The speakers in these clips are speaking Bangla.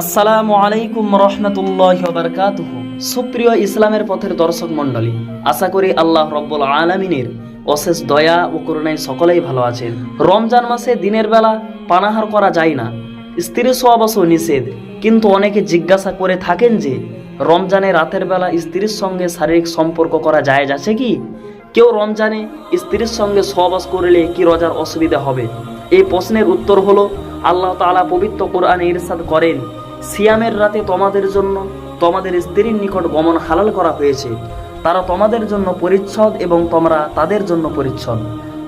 আসসালামু আলাইকুম রহমতুল্লাহ বারকাতুহ। সুপ্রিয় ইসলামের পথের দর্শক মণ্ডলী, আশা করি আল্লাহ রব্বুল আলমিনের অশেষ দয়া ও করুণায় সকলেই ভালো আছেন। রমজান মাসে দিনের বেলা পানাহার করা যায় না। স্ত্রী সবাসও নিষেধ। কিন্তু অনেকে জিজ্ঞাসা করে থাকেন যে, রমজানে রাতের বেলা স্ত্রীর সঙ্গে শারীরিক সম্পর্ক করা যায় আছে কি? কেউ রমজানে স্ত্রীর সঙ্গে সহবাস করলে কি রোজার অসুবিধা হবে? এই প্রশ্নের উত্তর হলো, আল্লাহ তাআলা পবিত্র কোরআনে ইরশাদ করেন সিয়ামের রাতে তোমাদের জন্য তোমাদের স্ত্রীর নিকট গমন হালাল করা হয়েছে। তারা তোমাদের জন্য পরিচ্ছদ এবং তোমরা তাদের জন্য পরিচ্ছদ।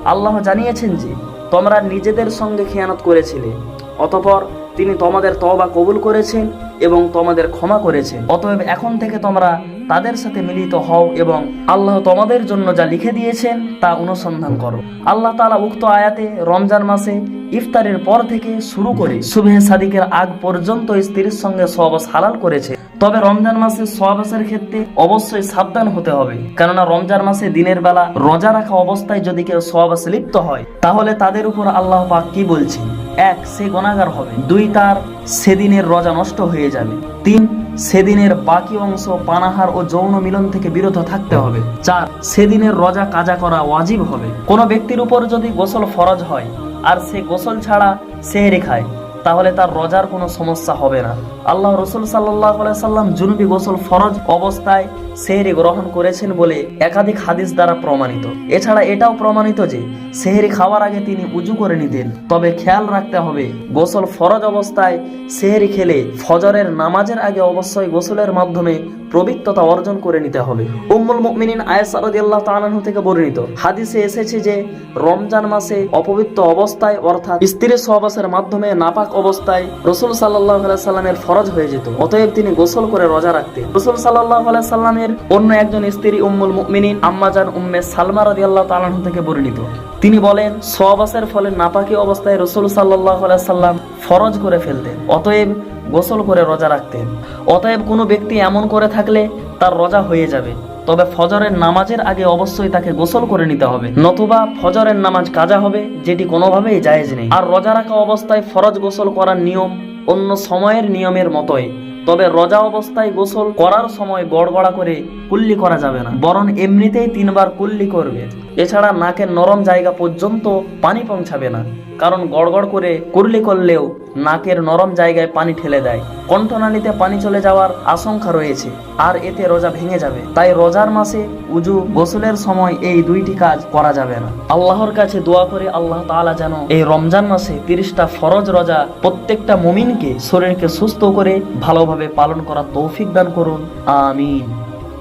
আল্লাহ জানিয়েছেন যে, তোমরা নিজেদের সঙ্গে খেয়ানত করেছিলে। অতপর তিনি তোমাদের তবা কবুল করেছেন এবং তোমাদের ক্ষমা করেছেন। অতএব এখন থেকে তোমরা তাদের সাথে মিলিত হও এবং আল্লাহ তোমাদের জন্য যা লিখে দিয়েছেন তা অনুসন্ধান করো। আল্লাহ তালা উক্ত আয়াতে রমজান মাসে ইফতারের পর থেকে শুরু করে শুভে সাদিকের আগ পর্যন্ত স্ত্রীর সঙ্গে সহবাস হালাল করেছে। তবে রমজান মাসে সহবাসের ক্ষেত্রে অবশ্যই সাবধান হতে হবে। কেননা রমজান মাসে দিনের বেলা রোজা রাখা অবস্থায় যদি কেউ সহবাস লিপ্ত হয়, তাহলে তাদের উপর আল্লাহ পাক কি বলছেন? এক, সে গণাগার হবে। দুই, তার সেদিনের রোজা নষ্ট হয়ে যাবে। তিন, সেদিনের বাকি অংশ পানাহার ও যৌন মিলন থেকে বিরত থাকতে হবে। চার, সেদিনের রোজা কাজা করা ওয়াজিব হবে। কোনো ব্যক্তির উপর যদি গোসল ফরজ হয়, আর সে গোসল ছাড়া সেহরি খায় তাহলে তার রোজার কোনো সমস্যা হবে না। আল্লাহ রসুল সাল্লাহ সাল্লাম জুনুবি গোসল ফরজ অবস্থায় সেহরি গ্রহণ করেছেন বলে একাধিক হাদিস দ্বারা প্রমাণিত। এছাড়া এটাও প্রমাণিত যে সেহরি খাওয়ার আগে তিনি উজু করে নিতেন। তবে খেয়াল রাখতে হবে, গোসল ফরজ অবস্থায় সেহরি খেলে ফজরের নামাজের আগে অবশ্যই গোসলের মাধ্যমে পবিত্রতা অর্জন করে নিতে হবে। উম্মুল মুমিনিন আয়েশা রাদিয়াল্লাহু তাআলা থেকে বর্ণিত হাদিসে এসেছে যে, রমজান মাসে অপবিত্র অবস্থায় অর্থাৎ স্ত্রীর সহবাসের মাধ্যমে নাপাক অবস্থায় রসুল সাল্লাল্লাহু আলাইহি সাল্লামের ফরজ হয়ে যেত। অতএব তিনি গোসল করে রোজা রাখতেন। রসুল সাল্লাল্লাহু আলাইহি সাল্লামের অন্য একজন স্ত্রী উম্মুল মুমিনিন আম্মাজান উম্মে সালমা রাদিয়াল্লাহু তাআলা থেকে বর্ণিত। তিনি বলেন, সহবাসের ফলে নাপাকি অবস্থায় রসুল সাল্লাল্লাহু আলাইহি সাল্লাম ফরজ করে ফেলতেন। অতএব গোসল করে রোজা রাখতেন। অতএব কোনো ব্যক্তি এমন করে থাকলে তার রোজা হয়ে যাবে। তবে ফজরের নামাজের আগে অবশ্যই তাকে গোসল করে নিতে হবে। নতুবা ফজরের নামাজ কাজা হবে, যেটি কোনোভাবেই জায়েজ নেই। আর রোজা রাখা অবস্থায় ফরজ গোসল করার নিয়ম অন্য সময়ের নিয়মের মতোই। তবে রোজা অবস্থায় গোসল করার সময় গড়গড়া করে কুল্লি করা যাবে না। বরং এমনিতেই তিনবার কুল্লি করবে। এছাড়া নাকের নরম জায়গা পর্যন্ত পানি পৌঁছাবে না। কারণ গড়গড় করে কুরলি করলেও নাকের নরম জায়গায় পানি ঠেলে দেয়। কণ্ঠনালীতে পানি চলে যাওয়ার আশঙ্কা রয়েছে। আর এতে রোজা ভেঙে যাবে। তাই রোজার মাসে উজু গোসলের সময় এই দুইটি কাজ করা যাবে না। আল্লাহর কাছে দোয়া করে আল্লাহ তাআলা যেন এই রমজান মাসে তিরিশটা ফরজ রোজা প্রত্যেকটা মুমিনকে শরীরকে সুস্থ করে ভালোভাবে পালন করার তৌফিক দান করুন। আমিন।